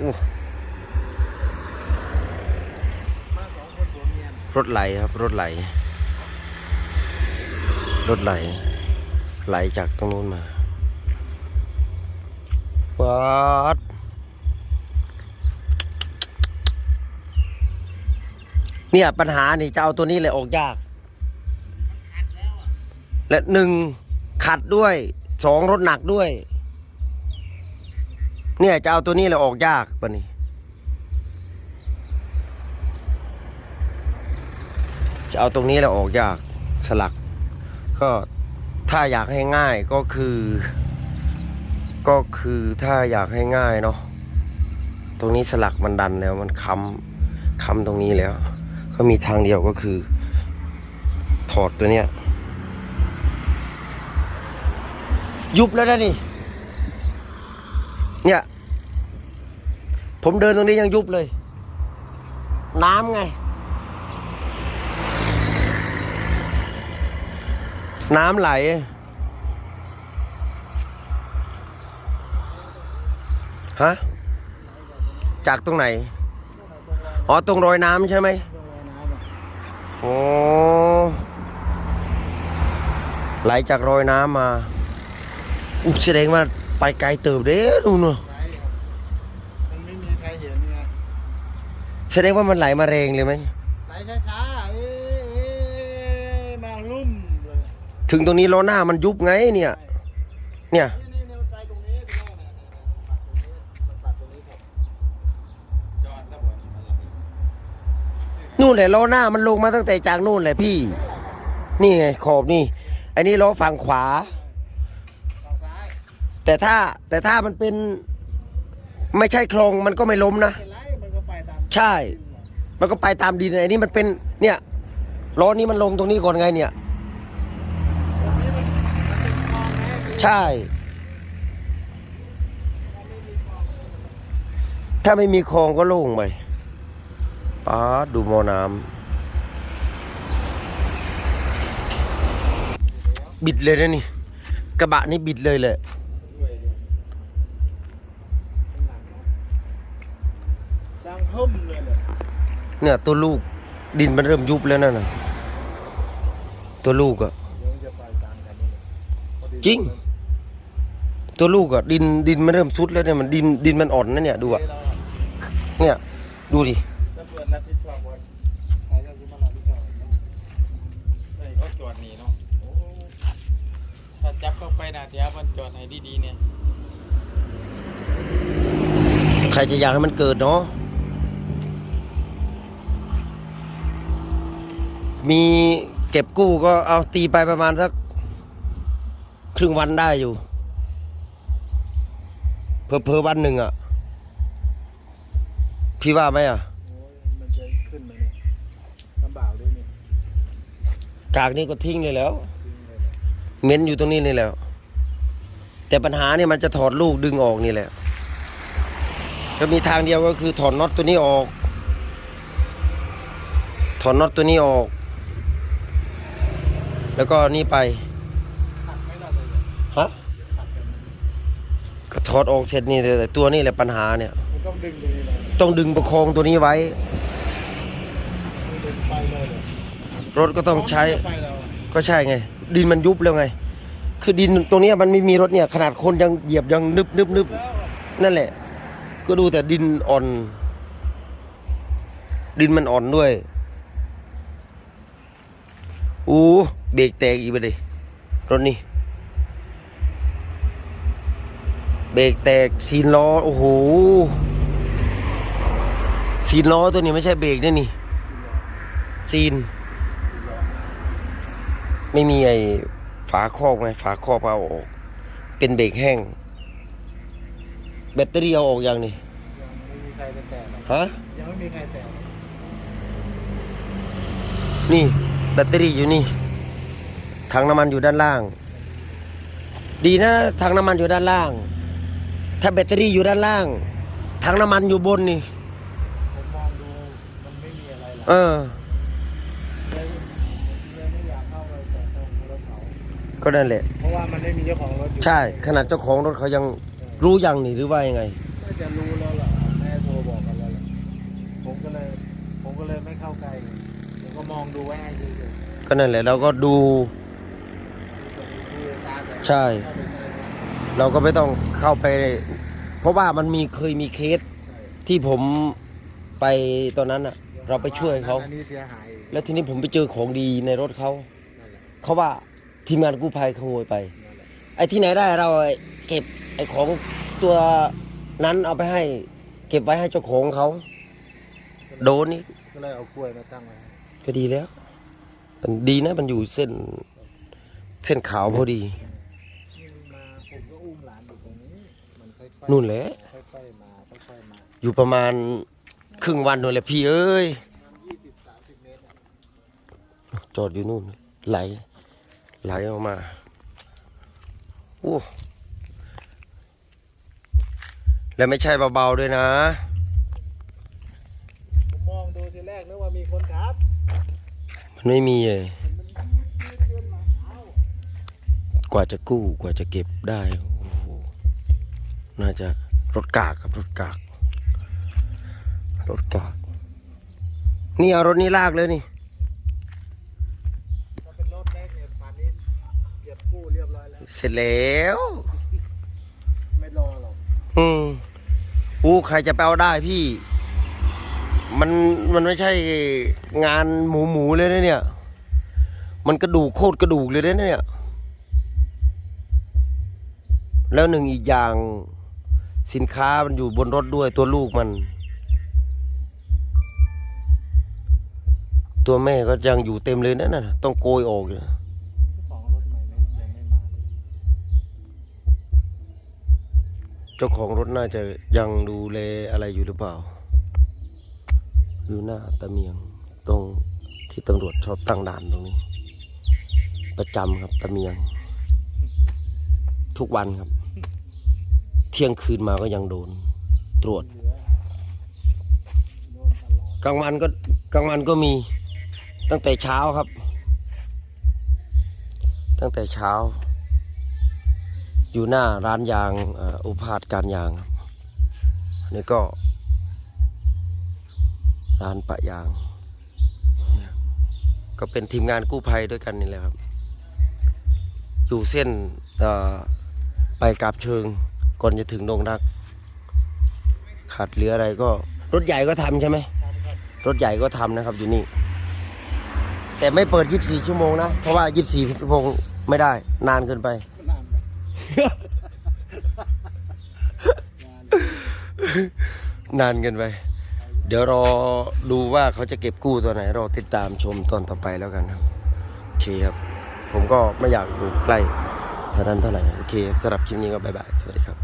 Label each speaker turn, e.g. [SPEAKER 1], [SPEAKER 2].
[SPEAKER 1] อู้
[SPEAKER 2] มาสองคนผัวเมียน่ะ
[SPEAKER 1] รถไหลครับ รถไหล รถไหล ไหลจากตรงนู้นมาวัดเนี่ยปัญหานี่จะเอาตัวนี้เลยออกยาก และหนึ่งขัดด้วยสองรถหนักด้วย เนี่ยจะเอาตัวนี้เลยออกยากปะนี่จะเอาตรงนี้แหละออกยากสลัก ก็ถ้าอยากให้ง่ายก็คือ ก็คือถ้าอยากให้ง่ายเนาะตรงนี้สลักมันดันแล้วมันค้ำค้ำตรงนี้แล้ว ก็มีทางเดียวก็คือ ถอดตัวเนี้ยยุบแล้วนะนี่ ผมเดินตรงนี้ยังยุบเลย น้ำไง น้ำไหล ฮะ จากตรงไหน อ๋อ ตรงรอยน้ำใช่ไหมโอ้ไหลจากรอยน้ำมา อุ๊ยแสดงว่าไปไกลเติบเด้ดูเนาะ
[SPEAKER 2] ไกลครับมันไม่มีใครเห็นไง
[SPEAKER 1] แสดงว่ามันไหลมาแรงเลยไหม
[SPEAKER 2] ไหลช้าๆเอ้ยเอ้ยมาลุ่มเลย
[SPEAKER 1] ถึงตรงนี้ล้อหน้ามันยุบไงเนี่ย เนี่ย
[SPEAKER 2] นี่นี่นี่มันไปตรงนี้ที่แรกนะมันปัดตรงนี้มันปัดตรงนี้ครับจอดแล้วบ่มันไหล
[SPEAKER 1] นู่นแหละล้อหน้ามันลงมาตั้งแต่จากนู่นแหละพี่ นี่ไงขอบนี่ อันนี้ล้อฝั่งขวา
[SPEAKER 2] ฝั่งซ้าย
[SPEAKER 1] แต่ถ้าแต่ถ้ามันเป็น ไม่ใช่คลองมันก็ไม่ล้มนะ
[SPEAKER 2] เป็น
[SPEAKER 1] ใช่ มันก็ไปตามดินไอ้นี่มันเป็นเนี่ยล้อนี้มันลงตรงนี้ก่อนไงเนี่ย ใช่ ถ้าไม่มีคลองก็โล่งไปป้าดูมอน้ำบิดเลยนะนี่ กระบะนี่บิดเลยแหละ เนี่ยตัวลูกดินมันเริ่มยุบแล้วนั่นน่ะตัวลูกอะ
[SPEAKER 2] เดี๋ยวจะไปตามกันนี่พอดี
[SPEAKER 1] จริง ตัวลูกอะดินดินมันเริ่มซุดแล้วเนี่ยมันดินดินมันอ่อนนะเนี่ยดูอะ
[SPEAKER 2] เเราอะ
[SPEAKER 1] เนี่ย ดูดิ
[SPEAKER 2] ตำรวจรับผิดชอบวันใครจะมารับผิดชอบไม่เขาตรวจหนีเนาะโอ้ถ้าจับเข้าไปนะเดี๋ยวมันจอดให้ดีๆเนี่ย
[SPEAKER 1] ใครจะอยากให้มันเกิดเนาะ มีเก็บกู้ก็เอาตีไปประมาณสักครึ่งวันได้อยู่ เพอเพอๆวันหนึ่งอะพี่ว่าไหมอะ
[SPEAKER 2] โอ้ยมันจะขึ้นไหมเนี่ยลำบากด้วยเนี่ย
[SPEAKER 1] กากนี่ก็ทิ้งเลยแล้ว
[SPEAKER 2] จริงเลยเนี่ย
[SPEAKER 1] เหม็นอยู่ตรงนี้นี่แหล้ว แต่ปัญหาเนี่ยมันจะถอดลูกดึงออกนี่แหละก็มีทางเดียวก็คือถอดน็อตตัวนี้ออก ถอดน็อตตัวนี้ออก แล้วก็นี่ไป
[SPEAKER 2] ขัดไม่ได้เลยเนี่ย
[SPEAKER 1] ฮะ
[SPEAKER 2] ขัดกันมัน
[SPEAKER 1] ก็ถอดออกเสร็จนี่แต่ตัวนี้แหละปัญหาเนี่ย
[SPEAKER 2] มันต้องดึงตรงนี้เลย
[SPEAKER 1] ต้องดึงประคองตัวนี้ไว้
[SPEAKER 2] มันดึงไปเลยเลย
[SPEAKER 1] รถก็ต้องใช้
[SPEAKER 2] ไปแล้วอะ
[SPEAKER 1] ก็ใช่ไง ดินมันยุบแล้วไง คือดินตรงเนี้ยมันไม่มีรถเนี่ย ขนาดคนยังเหยียบยังนึบนึบนึบ
[SPEAKER 2] แล้วอะ
[SPEAKER 1] นั่นแหละ ก็ดูแต่ดินอ่อน ดินมันอ่อนด้วยอู้ เบรกแตกอีกไปเลยรถนี่เบรกแตกซีนล้อ โอ้โหซีนล้อตัวนี้ไม่ใช่เบรกนี่นี่ซีน ไม่มีไอ้ฝาครอบไงฝาครอบเอาออก เป็นเบรกแห้ง แบตเตอรี่เอาออกยังนี่
[SPEAKER 2] ยังไม่มีใครจะแตะหรอก
[SPEAKER 1] ฮะ
[SPEAKER 2] ยังไม่มีใครแตะหรอก
[SPEAKER 1] นี่ แบตเตอรี่อยู่นี่ ถังน้ำมันอยู่ด้านล่าง ดีนะถังน้ำมันอยู่ด้านล่าง ถ้าแบตเตอรี่อยู่ด้านล่าง ถังน้ำมันอยู่บนนี่
[SPEAKER 2] มองดูมันไม่มีอะไรหรอก
[SPEAKER 1] เออ
[SPEAKER 2] ได้แนั่
[SPEAKER 1] นแหละ
[SPEAKER 2] เพราะว่ามันไม่มีเจ้าของรถ
[SPEAKER 1] ใช่ ขนาดเจ้าของรถเขายังรู้ยังนี่หรือว่ายังไง
[SPEAKER 2] ก็จะรู้แล้วแหละแม่โทรบอกกันแล้วละผมก็เลย ผมก็เลยไม่เข้าใกล้ผก็มองดูไว้ให้ดีๆ
[SPEAKER 1] ก็นั่นแหละเราก็ดู ใช่ เราก็ไม่ต้องเข้าไป เพราะว่ามันมีเคยมีเคสที่ผมไปตอนนั้นอะ เราไปช่วยเขา
[SPEAKER 2] อันนี้เสียหาย
[SPEAKER 1] แล้วทีนี้ผมไปเจอของดีในรถเขา
[SPEAKER 2] นั่นแหละ
[SPEAKER 1] เขาว่าทีมงานกู้ภัยขโมยไป
[SPEAKER 2] นั่นแหละ
[SPEAKER 1] ไอ้ที่ไหนได้เราเก็บไอ้ของตัวนั้นเอาไปให้ เก็บไว้ให้เจ้าของเขา โดนนี่
[SPEAKER 2] ก็เลยเอากล้วยมาตั้งไว้
[SPEAKER 1] ก็ดีแล้วมันดีนะมันอยู่เส้น เส้นขาวพอดี
[SPEAKER 2] นี่มาผมก็อุ้มหลานอยู่ตรงนี้ มั นค่อยๆ
[SPEAKER 1] นู่นแหละ
[SPEAKER 2] ค่อยๆมาค่อยๆมา
[SPEAKER 1] อยู่ประมาณครึ่งวันนู่นแหละพี่เอ้ย
[SPEAKER 2] ยี่สิบสามสิบเมตรอะ
[SPEAKER 1] จอดอยู่นู่น ไหล ไหลออกมาโอ้แล้วไม่ใช่เบาๆด้วยนะ
[SPEAKER 2] ผมมองดูทีแรกนึกว่ามีคนขับ
[SPEAKER 1] มันไม่มีเลย
[SPEAKER 2] มันยืดเยื้อนมาเอ้าก
[SPEAKER 1] ว่าจะกู้กว่าจะเก็บได้โอ้โห น่าจะรถกากครับรถกาก รถกาก นี่เอารถนี้ลากเลยนี่
[SPEAKER 2] ถ้าเป็นรถได้เนี่ยป่านนี้เก็บกู้เรียบร้อยแล้ว
[SPEAKER 1] เสร็จแล้ว
[SPEAKER 2] ไม่รอหรอก
[SPEAKER 1] อืมอู้ใครจะไปเอาได้พี่ มันมันไม่ใช่งานหมูหมูเลยนะเนี่ย มันกระดูกโคตรกระดูกเลยนะเนี่ย แล้วหนึ่งอีกอย่าง สินค้ามันอยู่บนรถด้วยตัวลูกมัน ตัวแม่ก็ยังอยู่เต็มเลยนั่นน่ะต้องโกยออก
[SPEAKER 2] อยังไม่เลย
[SPEAKER 1] เจ้าของรถน่าจะยังดูแลอะไรอยู่หรือเปล่า อยู่หน้าตะเมียงตรงที่ตำรวจชอบตั้งด่านตรงนี้ ประจำครับตะเมียง ทุกวันครับ เที่ยงคืนมาก็ยังโดน ตรวจกลางวันก็กลางวันก็มีตั้งแต่เช้าครับ ตั้งแต่เช้า อยู่หน้าร้านยางอุพาทการยางนนี้ก็ ร้านปะยาง ก็เป็นทีมงานกู้ภัยด้วยกันนี่แหละครับ อยู่เส้นไปกาบเชิง ก่อนจะถึงดงรัก ขาดเหลืออะไรก็ รถใหญ่ก็ทำใช่ไหม
[SPEAKER 2] ร
[SPEAKER 1] ถใหญ่ก็ทำนะครับอยู่นี่ แต่ไม่เปิด 24 ชั่วโมงนะ เพราะว่า 24 ชั่วโมงไม่ได้ นานเกินไป
[SPEAKER 2] นาน
[SPEAKER 1] นานเกินไป เดี๋ยวรอดูว่าเขาจะเก็บกู้ตัวไหน รอติดตามชมตอนต่อไปแล้วกันครับ โอเคครับ ผมก็ไม่อยากอยู่ใกล้เท่านั้นเท่าไหร่ โอเคครับสำหรับคลิปนี้ก็บ๊ายบาย สวัสดีครับ